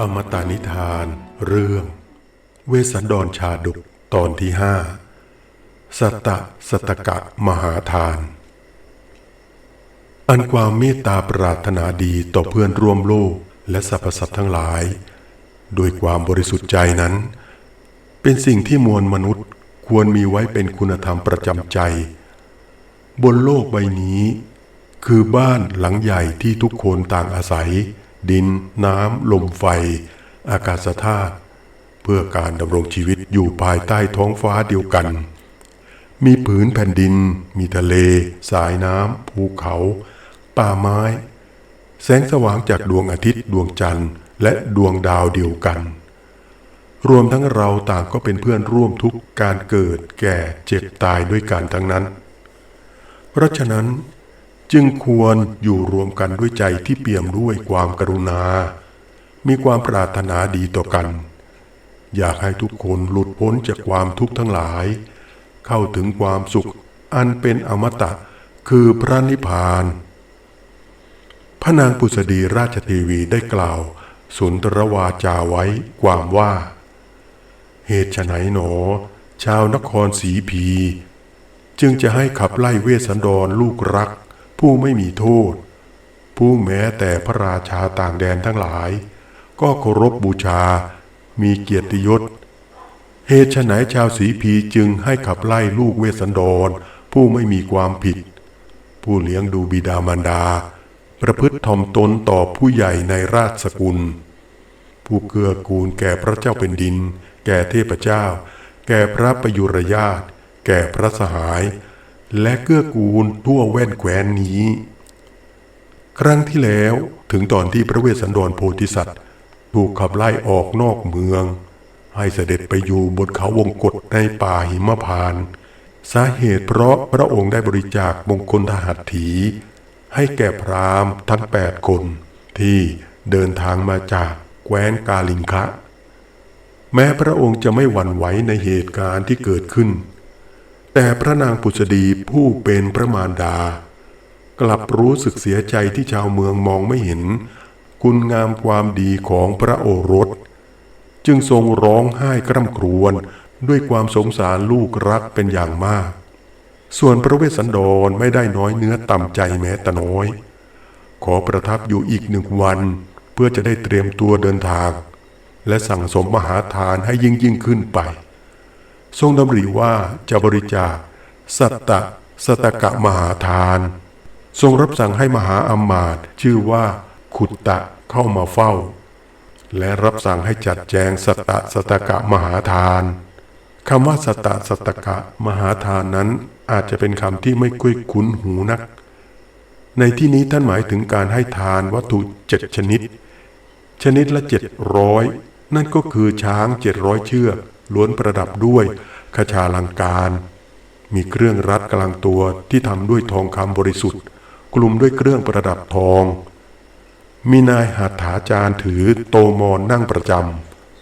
อมตะนิทาน เรื่อง เวสสันดรชาดกตอนที่ห้าสตะสตกะมหาทาน อันความเมตตาปรารถนาดีต่อเพื่อนร่วมโลกและสรรพสัตว์ทั้งหลาย โดยความบริสุทธิ์ใจนั้น เป็นสิ่งที่มวลมนุษย์ควรมีไว้เป็นคุณธรรมประจำใจ บนโลกใบนี้ คือบ้านหลังใหญ่ที่ทุกคนต่างอาศัย ดิน น้ำ ลมไฟ อากาศธาตุเพื่อการดำรงชีวิตอยู่ภายใต้ท้องฟ้าเดียวกัน มีผืนแผ่นดิน มีทะเล สายน้ำ ภูเขา ป่าไม้ แสงสว่างจากดวงอาทิตย์ดวงจันทร์และดวงดาวเดียวกัน รวมทั้งเราต่างก็เป็นเพื่อนร่วมทุกการเกิดแก่เจ็บตายด้วยกันทั้งนั้น เพราะฉะนั้น จึงควรอยู่รวมกันด้วยใจที่เปี่ยมด้วยความกรุณา มีความปรารถนาดีต่อกัน อยากให้ทุกคนหลุดพ้นจากความทุกข์ทั้งหลาย เข้าถึงความสุขอันเป็นอมตะคือพระนิพพาน พระนางปุษดีราชเทวีได้กล่าว สุนทรวาจาไว้ความว่า เหตุไฉนหนอ ชาวนครสีพี จึงจะให้ขับไล่เวสสันดรลูกรัก ผู้ไม่มีโทษ ผู้แม้แต่พระราชาต่างแดนทั้งหลาย ก็เคารพบูชา มีเกียรติยศ เหตุฉไฉนชาวสีพีจึงให้ขับไล่ลูกเวสสันดร ผู้ไม่มีความผิด ผู้เลี้ยงดูบิดามารดา ประพฤติทอมตนต่อผู้ใหญ่ในราชสกุล ผู้เกื้อกูลแก่พระเจ้าเป็นดิน แก่เทพเจ้า แก่พระประยุรญาตแก่พระสหาย และเกื้อกูลทั่วแว่นแคว้นนี้ ครั้งที่แล้วถึงตอนที่พระเวสสันดรโพธิสัตว์ ถูกขับไล่ออกนอกเมือง ให้เสด็จไปอยู่บนเขาวงกฏในป่าหิมพานสาเหตุเพราะพระองค์ได้บริจาคมงคลทหัตถี ให้แก่พราหมณ์ทั้งแปดคน ที่เดินทางมาจากแคว้นกาลิงคะ แม้พระองค์จะไม่หวั่นไหวในเหตุการณ์ที่เกิดขึ้น แต่พระนางปุษดีผู้เป็นพระมารดา กลับรู้สึกเสียใจที่ชาวเมืองมองไม่เห็น คุณงามความดีของพระโอรส จึงทรงร้องไห้กร่ำครวญด้วยความสงสารลูกรักเป็นอย่างมาก ส่วนพระเวสสันดรไม่ได้น้อยเนื้อต่ำใจแม้แต่น้อย ขอประทับอยู่อีกหนึ่งวัน เพื่อจะได้เตรียมตัวเดินทาง และสั่งสมมหาทานให้ยิ่งยิ่งขึ้นไป ทรงดำริว่าจะบริจาคสัตตะสตกะมหาทาน ทรงรับสั่งให้มหาอำมาตย์ชื่อว่าขุตตะเข้ามาเฝ้า และรับสั่งให้จัดแจงสัตตะสตกะมหาทานคำว่าสัตตะสตกะมหาทานนั้นอาจจะเป็นคำที่ไม่ค่อยคุ้นหูนัก ในที่นี้ท่านหมายถึงการให้ทานวัตถุเจ็ดชนิด ชนิดละเจ็ดร้อยนั่นก็คือช้างเจ็ดร้อยเชือก ล้วนประดับด้วยขชาลังการ มีเครื่องรัดกลางตัวที่ทำด้วยทองคำบริสุทธิ์ กลุ่มด้วยเครื่องประดับทอง มีนายหัตถาจารย์ถือโตมอนนั่งประจ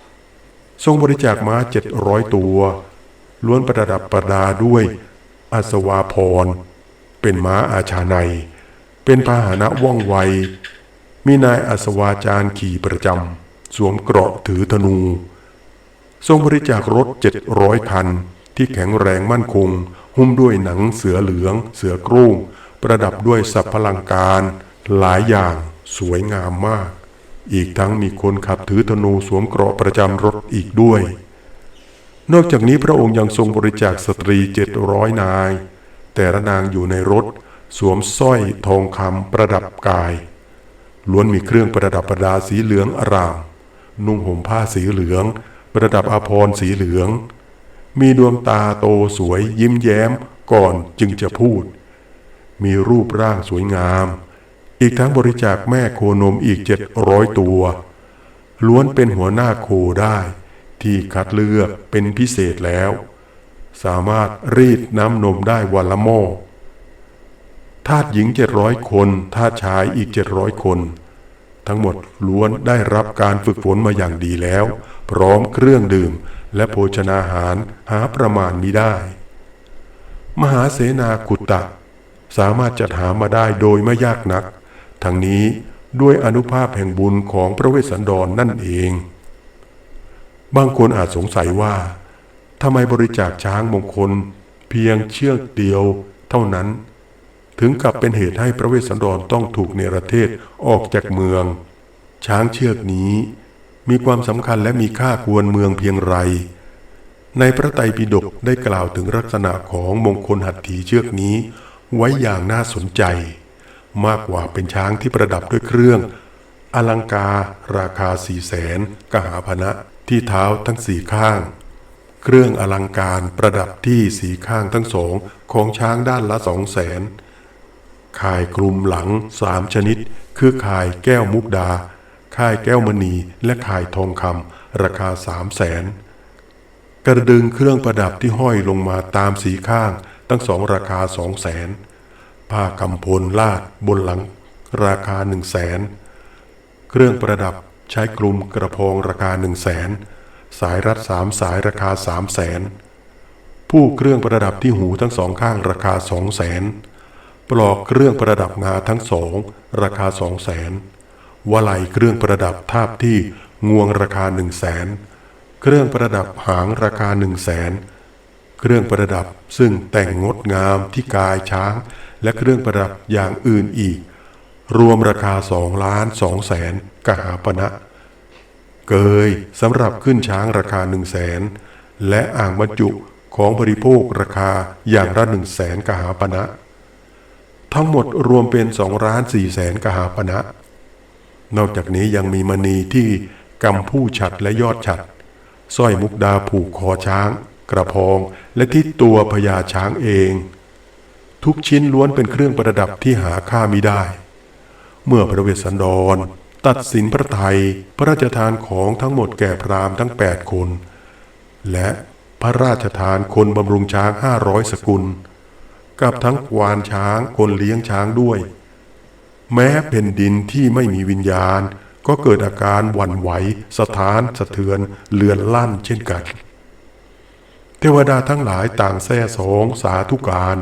ำ ทรงบริจาคม้าเจ็ดร้อยตัว ล้วนประดับประดาด้วยอัศวาพร เป็นม้าอาชาใน เป็นพาหนะว่องไว มีนายอัศวาจารย์ขี่ประจำ สวมเกราะถือธนู ทรงบริจาครถเจ็ดร้อยคัน ที่แข็งแรงมั่นคง หุ้มด้วยหนังเสือเหลือง เสือโคร่ง ประดับด้วยสัพพลังการ หลายอย่างสวยงามมาก อีกทั้งมีคนขับถือธนูสวมเกราะประจำรถอีกด้วย นอกจากนี้พระองค์ยังทรงบริจาคสตรีเจ็ดร้อยนาย แต่ละนางอยู่ในรถ สวมสร้อยทองคำประดับกาย ล้วนมีเครื่องประดับประดาสีเหลืองอร่ามนุ่งห่มผ้าสีเหลือง ประดับอาภรณ์สีเหลือง มีดวงตาโตสวยยิ้มแย้มก่อนจึงจะพูด มีรูปร่างสวยงาม อีกทั้งบริจาคแม่โคนมอีกเจ็ดร้อยตัว ล้วนเป็นหัวหน้าโคได้ ที่คัดเลือกเป็นพิเศษแล้ว สามารถรีดน้ำนมได้วันละหม้อทาสหญิงเจ็ดร้อยคนทาสชายอีกเจ็ดร้อยคน ทั้งหมดล้วนได้รับการฝึกฝนมาอย่างดีแล้ว พร้อมเครื่องดื่ม และโภชนาหารหาประมาณมิได้ มหาเสนากุตตะ สามารถจัดหามาได้โดยไม่ยากนัก ทั้งนี้ด้วยอนุภาพแห่งบุญของพระเวสสันดรนนั่นเอง บางคนอาจสงสัยว่าทำไมบริจาคช้างมงคล เพียงเชือกเดียวเท่านั้น ถึงกับเป็นเหตุให้พระเวสสันดรต้องถูกเนรเทศออกจากเมือง ช้างเชือกนี้ มีความสำคัญและมีค่าควรเมืองเพียงไร ในพระไตรปิฎกได้กล่าวถึงลักษณะของมงคลหัตถีเชือกนี้ ไว้อย่างน่าสนใจ มากกว่าเป็นช้างที่ประดับด้วยเครื่อง อลังการราคาสี่แสนกหาพนะที่เท้าทั้งสี่ข้าง เครื่องอลังการประดับที่สีข้างทั้งสองของช้างด้านละสองแสนข่ายคลุมหลังสามชนิด คือข่ายแก้วมุกดา ข่ายแก้วมณีและข่ายทองคำราคาสามแสนกระดึงเครื่องประดับที่ห้อยลงมาตามสีข้างทั้งสองราคาสองแสนผ้ากำพลลาดบนหลังราคาหนึ่งแสนเครื่องประดับใช้กลุ่มกระพองราคาหนึ่งแสนสายรัดสามสายราคาสามแสนผู้เครื่องประดับที่หูทั้งสองข้างราคาสองแสนปลอกเครื่องประดับงาทั้งสองราคาสองแสน วลัยเครื่องประดับทาบที่งวงราคาหนึ่งแสนเครื่องประดับหางราคาหนึ่งแสนเครื่องประดับซึ่งแต่งงดงามที่กายช้าง และเครื่องประดับอย่างอื่นอีก รวมราคาสองล้านสองแสนกหาปณะเกยสำหรับขึ้นช้างราคาหนึ่งแสนและอ่างบรรจุของบริโภคราคาอย่างละหนึ่งแสนกหาปณะทั้งหมดรวมเป็นสองล้านสี่แสนกหาปณะน นอกจากนี้ยังมีมณีที่กำผู้ฉัดและยอดฉัดสร้อยมุกดาผูกคอช้าง กระพองและที่ตัวพญาช้างเอง ทุกชิ้นล้วนเป็นเครื่องประดับที่หาค่ามิได้ เมื่อพระเวสสันดร ตัดสินพระไทยพระราชทานของทั้งหมดแก่พราหมณ์ทั้ง 8 คน และพระราชทานคนบำรุงช้างห้าร้อยสกุล กับทั้งกวานช้างคนเลี้ยงช้างด้วย แม้แผ่นดินที่ไม่มีวิญญาณ ก็เกิดอาการหวั่นไหว สถานสะเทือนเลือนลั่นเช่นกัน เทวดาทั้งหลายต่างแซ่สองสาธุการ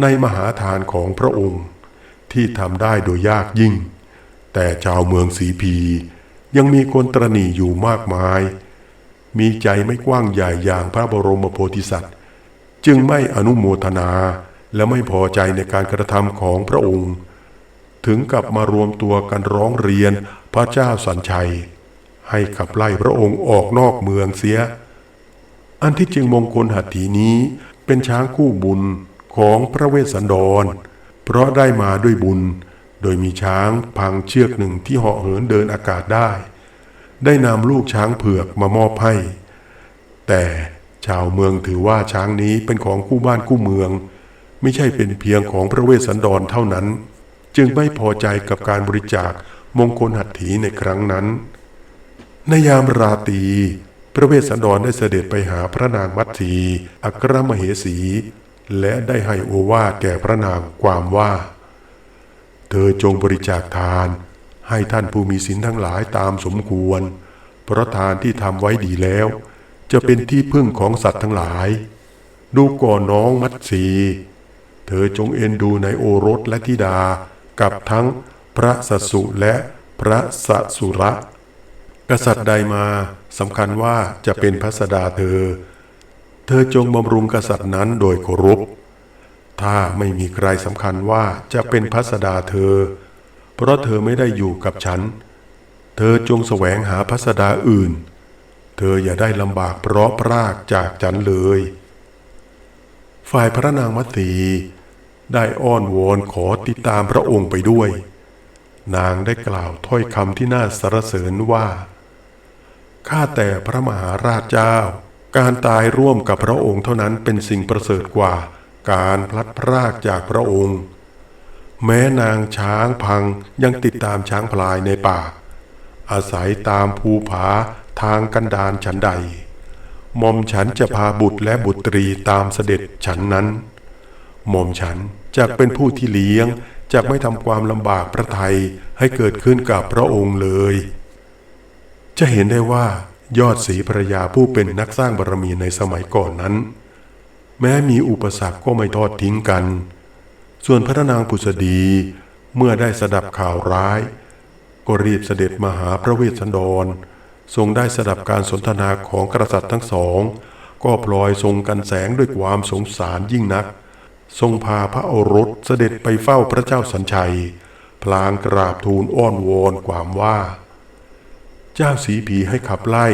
ในมหาทานของพระองค์ ที่ทำได้โดยยากยิ่ง แต่ชาวเมืองสีพียังมีคนตรณีอยู่มากมาย มีใจไม่กว้างใหญ่อย่างพระบรมโพธิสัตว์ จึงไม่อนุโมทนาและไม่พอใจในการกระทำของพระองค์ ถึงกับมารวมตัวกันร้องเรียนพระเจ้าสัญชัย ให้ขับไล่พระองค์ออกนอกเมืองเสีย อันที่จริงมงคลหัตถีนี้เป็นช้างคู่บุญของพระเวสสันดร เพราะได้มาด้วยบุญ โดยมีช้างพังเชือกหนึ่งที่เหาะเหินเดินอากาศได้ ได้นำลูกช้างเผือกมามอบให้ แต่ชาวเมืองถือว่าช้างนี้เป็นของคู่บ้านคู่เมือง ไม่ใช่เป็นเพียงของพระเวสสันดรเท่านั้น จึงไม่พอใจกับการบริจาคมงคลหัตถีในครั้งนั้น ในยามราตรีพระเวสสันดรได้เสด็จไปหาพระนางมัตสีอัครมเหสี และได้ให้โอวาทแก่พระนางความว่า เธอจงบริจาคทาน ให้ท่านผู้มีศีลทั้งหลายตามสมควร เพราะทานที่ทำไว้ดีแล้ว จะเป็นที่พึ่งของสัตว์ทั้งหลาย ดูก่อนน้องมัตสี เธอจงเอ็นดูในโอรสและธิดา กับทั้งพระสัสุและพระสสุระ กษัตริย์ใดมาสำคัญว่าจะเป็นพัสดาเธอ เธอจงบำรุงกษัตริย์นั้นโดยเคารพถ้าไม่มีใครสำคัญว่าจะเป็นพัสดาเธอ เพราะเธอไม่ได้อยู่กับฉัน เธอจงแสวงหาพัสดาอื่น เธออย่าได้ลำบากเพราะพรากจากฉันเลย ฝ่ายพระนางมัตสี ได้อ้อนวอนขอติดตามพระองค์ไปด้วย นางได้กล่าวถ้อยคำที่น่าสรรเสริญว่า ข้าแต่พระมหาราชเจ้า การตายร่วมกับพระองค์เท่านั้นเป็นสิ่งประเสริฐกว่าการพลัดพรากจากพระองค์ แม้นางช้างพังยังติดตามช้างพลายในป่า อาศัยตามภูผาทางกันดานฉันใดหม่อมฉันจะพาบุตรและบุตรีตามเสด็จฉันนั้น หม่อมฉันจะเป็นผู้ที่เลี้ยงจะไม่ทำความลำบากพระไทยให้เกิดขึ้นกับพระองค์เลย จะเห็นได้ว่ายอดศรีภรยาผู้เป็นนักสร้างบารมีในสมัยก่อนนั้น แม้มีอุปสรรคก็ไม่ทอดทิ้งกัน ส่วนพระนางผุษดีเมื่อได้สดับข่าวร้าย ก็รีบเสด็จมาหาพระเวสสันดร ทรงได้สดับการสนทนาของกษัตริย์ทั้งสอง ก็พลอยทรงกันแสงด้วยความสงสารยิ่งนัก ทรงพาพระโอรสเสด็จไปเฝ้าพระเจ้าสัญชัย พลางกราบทูลอ้อนวอนความว่า เจ้าสีผีให้ขับไล่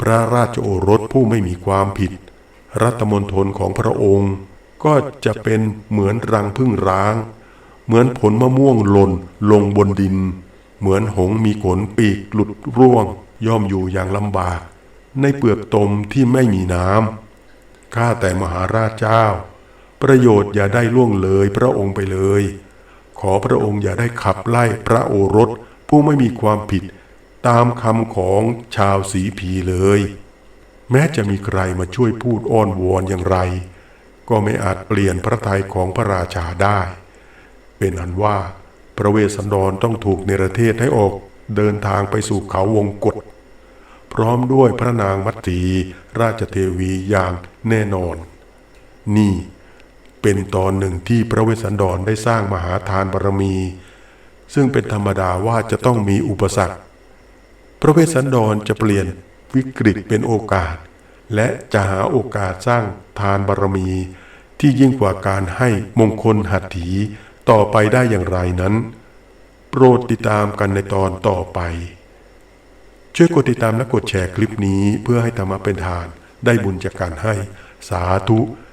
พระราชโอรสผู้ไม่มีความผิด รัตมนทนของพระองค์ก็จะเป็นเหมือนรังพึ่งร้าง เหมือนผลมะม่วงหล่นลงบนดิน เหมือนหงมีขนปีกหลุดร่วง ย่อมอยู่อย่างลำบาก ในเปลือกตมที่ไม่มีน้ำข้าแต่มหาราชเจ้า ประโยชน์อย่าได้ล่วงเลยพระองค์ไปเลย ขอพระองค์อย่าได้ขับไล่พระโอรสผู้ไม่มีความผิด ตามคำของชาวสีผีเลย แม้จะมีใครมาช่วยพูดอ้อนวอนอย่างไร ก็ไม่อาจเปลี่ยนพระทัยของพระราชาได้ เป็นอันว่าพระเวสสันดรต้องถูกเนรเทศให้ออกเดินทางไปสู่เขาวงกฏพร้อมด้วยพระนางมัตสีราชเทวีอย่างแน่นอน นี่ เป็นตอนหนึ่งที่พระเวสสันดรได้สร้างมหาทานบารมี ซึ่งเป็นธรรมดาว่าจะต้องมีอุปสรรค พระเวสสันดรจะเปลี่ยนวิกฤตเป็นโอกาส และจะหาโอกาสสร้างทานบารมี ที่ยิ่งกว่าการให้มงคลหัตถีต่อไปได้อย่างไรนั้น โปรดติดตามกันในตอนต่อไป ช่วยกดติดตามและกดแชร์คลิปนี้เพื่อให้ธรรมะเป็นทานได้บุญจากการให้สาธุ